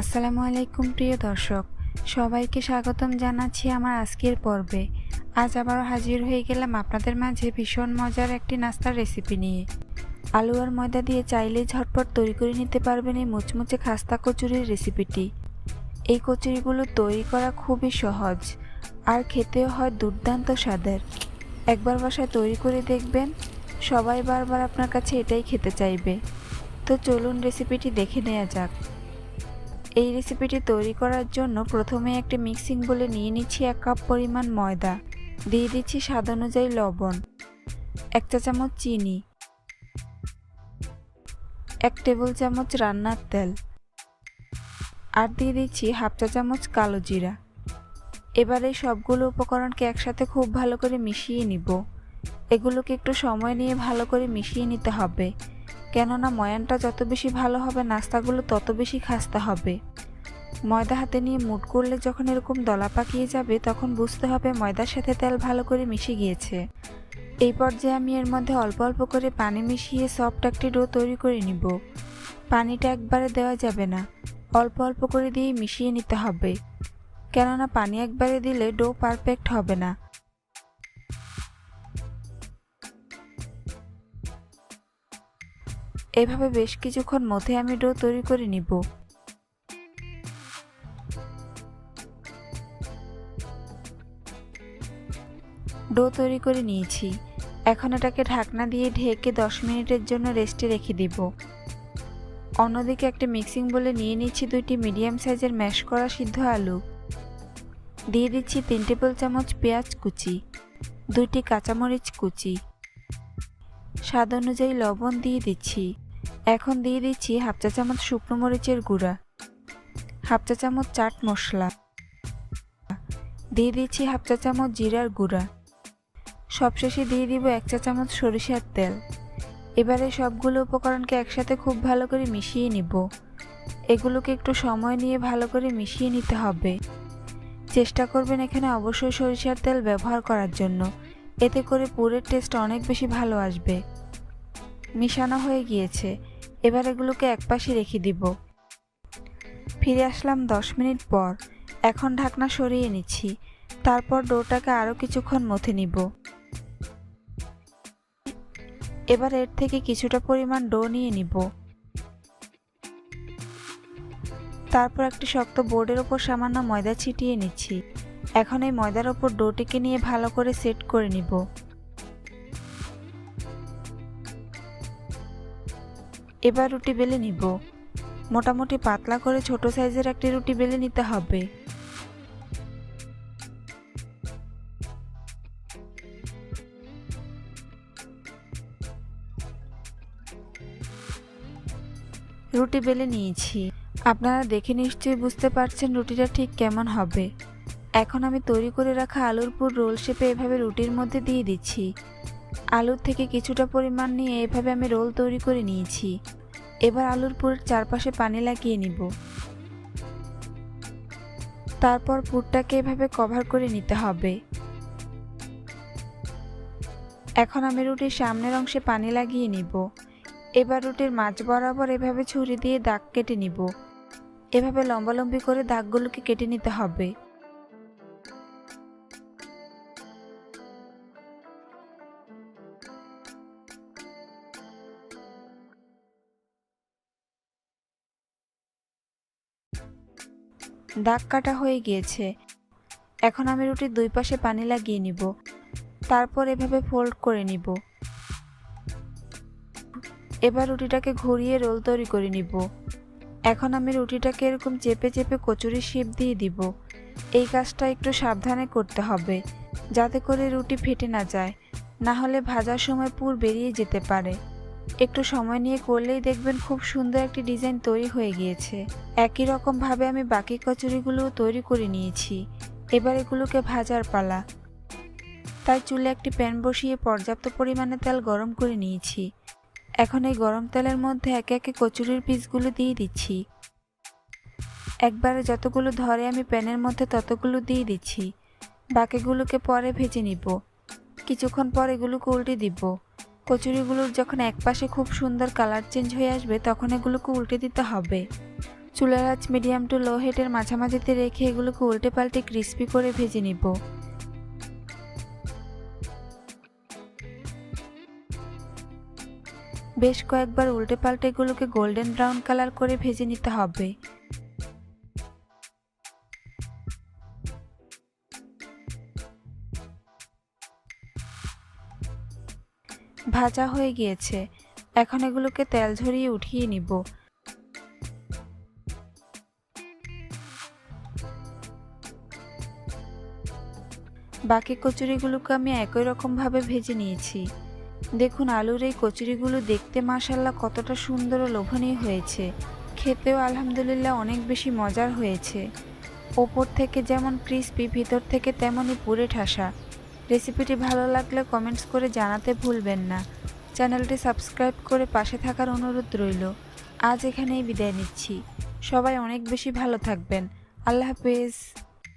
আসসালামু আলাইকুম, প্রিয় দর্শক। সবাইকে স্বাগতম জানাচ্ছি আমার আজকের পর্বে। আজ আবারও হাজির হয়ে গেলাম আপনাদের মাঝে ভীষণ মজার একটি নাস্তার রেসিপি নিয়ে। আলু আর ময়দা দিয়ে চাইলে ঝটপট তৈরি করে নিতে পারবেন এই মুচমুচে খাস্তা কচুরির রেসিপিটি এই কচুরিগুলো তৈরি করা খুবই সহজ, আর খেতেও হয় দুর্দান্ত স্বাদের। একবার বাসায় তৈরি করে দেখবেন, সবাই বারবার আপনার কাছে এটাই খেতে চাইবে। তো চলুন রেসিপিটি দেখে নেওয়া যাক। এই রেসিপিটি তৈরি করার জন্য প্রথমে একটি মিক্সিং বলে নিয়ে নিচ্ছি এক কাপ পরিমাণ ময়দা। দিয়ে দিচ্ছি স্বাদ অনুযায়ী লবণ, এক চা চামচ চিনি, এক টেবিল চামচ রান্নার তেল আর দিয়ে দিচ্ছি হাফ চা চামচ কালো জিরা। এবার এই সবগুলো উপকরণকে একসাথে খুব ভালো করে মিশিয়ে নিব। এগুলোকে একটু সময় নিয়ে ভালো করে মিশিয়ে নিতে হবে। কেননা ময়ানটা যত বেশি ভালো হবে, নাস্তাগুলো তত বেশি খাস্তা হবে। ময়দা হাতে নিয়ে মুট করলে যখন এরকম দলা পাকিয়ে যাবে, তখন বুঝতে হবে ময়দার সাথে তেল ভালো করে মিশে গিয়েছে। এই পর্যায়ে আমি এর মধ্যে অল্প অল্প করে পানি মিশিয়ে সফট একটি ডো তৈরি করে নিব। পানিটা একবারে দেওয়া যাবে না। অল্প অল্প করে দিয়ে মিশিয়ে নিতে হবে। কেননা পানি একবারে দিলে ডো পারফেক্ট হবে না। এভাবে বেশ কিছুক্ষণ মধ্যে আমি ডো তৈরি করে নিব। ডো তৈরি করে নিয়েছি। এখন এটাকে ঢাকনা দিয়ে ঢেকে দশ মিনিটের জন্য রেস্টে রেখে দিব। অন্যদিকে একটা মিক্সিং বলে নিয়ে নিচ্ছি দুইটি মিডিয়াম সাইজের ম্যাশ করা সিদ্ধ আলু। দিয়ে দিচ্ছি তিন টেবিল চামচ পেঁয়াজ কুচি, দুইটি কাঁচামরিচ কুচি। স্বাদ অনুযায়ী লবণ দিয়ে দিচ্ছি। এখন দিয়ে দিচ্ছি হাফ চা চামচ শুকনো মরিচের গুঁড়া, হাফ চা চামচ চাট মশলা, দিয়ে দিচ্ছি হাফ চা চামচ জিরার গুঁড়া। সবশেষে দিয়ে দিব এক চা চামচ সরিষার তেল। এবারে সবগুলো উপকরণকে একসাথে খুব ভালো করে মিশিয়ে নিব। এগুলোকে একটু সময় নিয়ে ভালো করে মিশিয়ে নিতে হবে। চেষ্টা করবেন এখানে অবশ্যই সরিষার তেল ব্যবহার করার জন্য। এতে করে পুরের টেস্ট অনেক বেশি ভালো আসবে। মিশানো হয়ে গিয়েছে। এবার এগুলোকে একপাশে রেখে দিব। ফিরে আসলাম দশ মিনিট পর। এখন ঢাকনা সরিয়ে নিচ্ছি। তারপর ডোটাকে আরও কিছুক্ষণ মথে নিব। এবার এর থেকে কিছুটা পরিমাণ ডো নিয়ে নিব। তারপর একটি শক্ত বোর্ডের ওপর সামান্য ময়দা ছিটিয়ে নিচ্ছি। এখন এই ময়দার ওপর ডোটিকে নিয়ে ভালো করে সেট করে নিব। এবার রুটি বেলে নিব। মোটামুটি পাতলা করে ছোট সাইজের একটি রুটি বেলে নিতে হবে। রুটি বেলে নিয়েছি। আপনারা দেখে নিশ্চয়ই বুঝতে পারছেন রুটিটা ঠিক কেমন হবে। এখন আমি তৈরি করে রাখা আলুর পুর রোল শেপে এভাবে রুটির মধ্যে দিয়ে দিচ্ছি। আলুর থেকে কিছুটা পরিমাণ নিয়ে এভাবে আমি রোল তৈরি করে নিয়েছি। এবার আলুর পুরের চারপাশে পানি লাগিয়ে নিব। তারপর পুরটাকে এভাবে কভার করে নিতে হবে। এখন আমি রুটির সামনের অংশে পানি লাগিয়ে নিব। এবার রুটির মাঝ বরাবর এভাবে ছুরি দিয়ে দাগ কেটে নিব। এভাবে লম্বালম্বি করে দাগগুলোকে কেটে নিতে হবে। দাগ কাটা হয়ে গিয়েছে। এখন আমি রুটির দুই পাশে পানি লাগিয়ে নিব। তারপর এভাবে ফোল্ড করে নিব। এবার রুটিটাকে ঘুরিয়ে রোল তৈরি করে নিব। এখন আমি রুটিটাকে এরকম চেপে চেপে কচুরি শেপ দিয়ে দিব। এই কাজটা একটু সাবধানে করতে হবে, যাতে করে রুটি ফেটে না যায়, না হলে ভাজার সময় পুর বেরিয়ে যেতে পারে। একটু সময় নিয়ে করলেই দেখবেন খুব সুন্দর একটি ডিজাইন তৈরি হয়ে গিয়েছে। একই রকমভাবে আমি বাকি কচুরিগুলোও তৈরি করে নিয়েছি। এবার এগুলোকে ভাজার পালা। তাই চুলে একটি প্যান বসিয়ে পর্যাপ্ত পরিমাণে তেল গরম করে নিয়েছি। এখন এই গরম তেলের মধ্যে একে একে কচুরির পিসগুলো দিয়ে দিচ্ছি। একবারে যতগুলো ধরে আমি প্যানের মধ্যে ততগুলো দিয়ে দিচ্ছি। বাকিগুলোকে পরে ভেজে নিব। কিছুক্ষণ পর এগুলোকে উল্টে দিব। কচুরিগুলোর যখন একপাশে খুব সুন্দর কালার চেঞ্জ হয়ে আসবে, তখন এগুলোকে উল্টে দিতে হবে। চুলার আঁচ মিডিয়াম টু লো হিটের মাঝামাঝিতে রেখে এগুলোকে উল্টে পাল্টে ক্রিস্পি করে ভেজে নিব। বেশ কয়েকবার উল্টে পাল্টে এগুলোকে গোল্ডেন ব্রাউন কালার করে ভেজে নিতে হবে। ভাজা হয়ে গিয়েছে। এখন এগুলোকে তেল ঝরিয়ে উঠিয়ে নিব। বাকি কচুরিগুলোকে আমি একই রকমভাবে ভেজে নিয়েছি। দেখুন, আলুর এই কচুরিগুলো দেখতে মাসাল্লাহ কতটা সুন্দর ও লোভনীয় হয়েছে। খেতেও আলহামদুলিল্লাহ অনেক বেশি মজার হয়েছে। ওপর থেকে যেমন ক্রিস্পি, ভিতর থেকে তেমনই পুরে ঠাসা। রেসিপিটি ভালো লাগলে কমেন্টস করে জানাতে ভুলবেন না। চ্যানেলটি সাবস্ক্রাইব করে পাশে থাকার অনুরোধ রইল। আজ এখানেই বিদায় নিচ্ছি। সবাই অনেক বেশি ভালো থাকবেন। আল্লাহ হাফেজ।